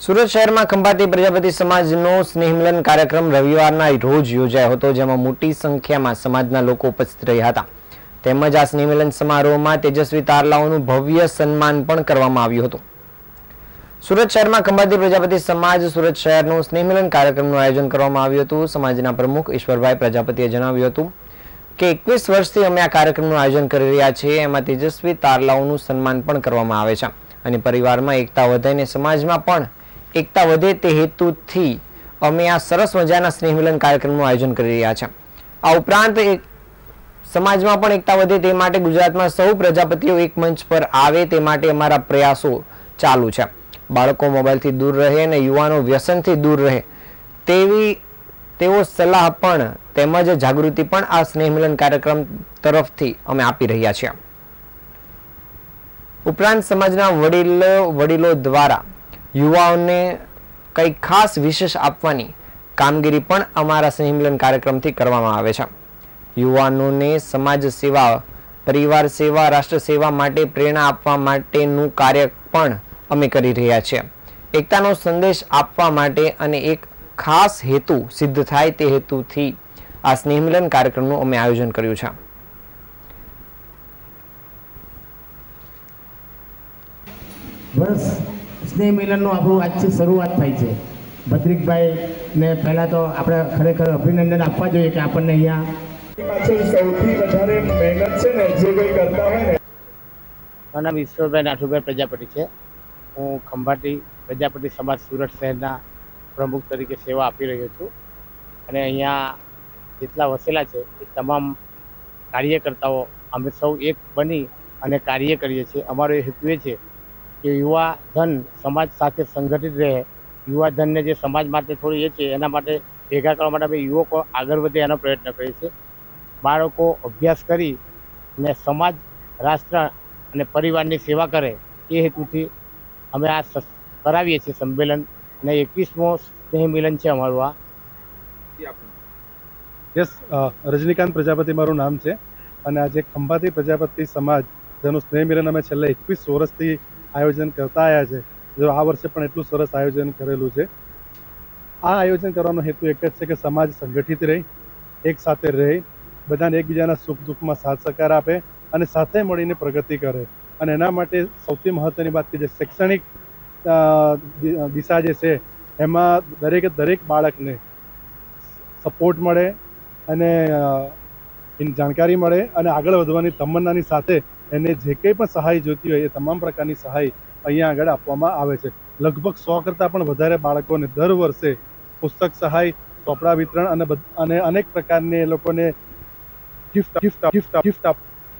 સુરત શહેરમાં ખંભાતી પ્રજાપતિ સમાજનો સ્નેહમિલન કાર્યક્રમ રવિવારના રોજ યોજાયો હતો, જેમાં મોટી સંખ્યામાં સમાજના લોકો ઉપસ્થિત રહ્યા હતા. તેમજ આ સ્નેહમિલન સમારોહમાં તેજસ્વી તારલાઓનું ભવ્ય સન્માન પણ કરવામાં આવ્યું હતું. સુરત શહેરમાં ખંભાતી પ્રજાપતિ સમાજ સુરત શહેરનું સ્નેહમિલન કાર્યક્રમનું આયોજન કરવામાં આવ્યું હતું. સમાજના પ્રમુખ ઈશ્વરભાઈ પ્રજાપતિએ જણાવ્યું હતું કે, એકવીસ વર્ષથી અમે આ કાર્યક્રમનું આયોજન કરી રહ્યા છીએ. એમાં તેજસ્વી તારલાઓનું સન્માન પણ કરવામાં આવે છે. અને પરિવારમાં એકતા વધે અને સમાજમાં પણ એકતા વધે તે હેતુથી અમે આ સરસ મજાના સ્નેહમિલન કાર્યક્રમનું આયોજન કરી રહ્યા છે. આ ઉપરાંત એક સમાજમાં પણ એકતા વધે તે માટે ગુજરાતમાં સૌ પ્રજાપતિઓ એક મંચ પર આવે તે માટે અમારા પ્રયાસો ચાલુ છે. બાળકો મોબાઈલથી દૂર રહે અને યુવાનો વ્યસનથી દૂર રહે તેવી તેઓ સલાહ પણ તેમજ જાગૃતિ પણ આ સ્નેહમિલન કાર્યક્રમ તરફથી અમે આપી રહ્યા છીએ. ઉપરાંત સમાજના વડીલો વડીલો દ્વારા યુવાઓને કંઈક ખાસ વિશેષ આપવાની કામગીરી પણ અમારા સ્નેહમિલન કાર્યક્રમથી કરવામાં આવે છે. યુવાનોને સમાજ સેવા, પરિવાર સેવા, રાષ્ટ્ર સેવા માટે પ્રેરણા આપવા માટેનું કાર્ય પણ અમે કરી રહ્યા છીએ. એકતાનો સંદેશ આપવા માટે અને એક ખાસ હેતુ સિદ્ધ થાય તે હેતુથી આ સ્નેહમિલન કાર્યક્રમનું અમે આયોજન કર્યું છે. વર્ષ સ્નેહ મિલનનું આપણું આજથી શરૂઆત થાય છે. ભદ્રિકભાઈ ને પહેલાં તો આપણે ખરેખર અભિનંદન આપવા જોઈએ કે આપણને અહીંયા પાછળ સૌથી વધારે મહેનત છે ને જે કોઈ કરતા હોય ને. મારું નામ ઈશ્વરભાઈ નાઠુભાઈ પ્રજાપતિ છે. હું ખંભાટી પ્રજાપતિ સમાજ સુરત શહેરના પ્રમુખ તરીકે સેવા આપી રહ્યો છું. અને અહીંયા જેટલા વસેલા છે એ તમામ કાર્યકર્તાઓ અમે સૌ એક બની અને કાર્ય કરીએ છીએ. અમારો એ હેતુ એ છે કે યુવા ધન સમાજ સાથે સંગઠિત રહે. યુવા ધનને જે સમાજ માટે થોડી એ છે, એના માટે ભેગા કરવા માટે અમે યુવકો આગળ વધે એનો પ્રયત્ન કરીએ છીએ. બાળકો અભ્યાસ કરી ને સમાજ, રાષ્ટ્ર અને પરિવારની સેવા કરે એ હેતુથી અમે આ કરાવીએ છીએ સંમેલન. અને એકવીસમો સ્નેહ મિલન છે અમારું આ. યસ રજનીકાંત પ્રજાપતિ મારું નામ છે. અને આજે ખંભાતી પ્રજાપતિ સમાજ, જેનું સ્નેહ મિલન અમે છેલ્લા એકવીસ વર્ષથી આયોજન કરતા આવ્યા છે. જો આ વર્ષે પણ એટલું સરસ આયોજન કરેલું છે. આ આયોજન કરવાનો હેતુ એક જ છે કે સમાજ સંગઠિત રહે, એક સાથે રહે, બધાને એકબીજાના સુખ દુઃખમાં સાથ સહકાર આપે અને સાથે મળીને પ્રગતિ કરે. અને એના માટે સૌથી મહત્ત્વની વાત કે જે શૈક્ષણિક દિશા જે છે, એમાં દરેકે, દરેક બાળકને સપોર્ટ મળે અને એની જાણકારી મળે અને આગળ વધવાની તમન્નાની સાથે એને જે કંઈ પણ સહાય જોઈતી હોય એ તમામ પ્રકારની સહાય અહીંયા આગળ આપવામાં આવે છે. લગભગ સો કરતાં પણ વધારે બાળકોને દર વર્ષે પુસ્તક સહાય, ચોપડા વિતરણ અને અને અનેક પ્રકારની એ લોકોને ગિફ્ટ ગિફ્ટ ગિફ્ટ ગિફ્ટ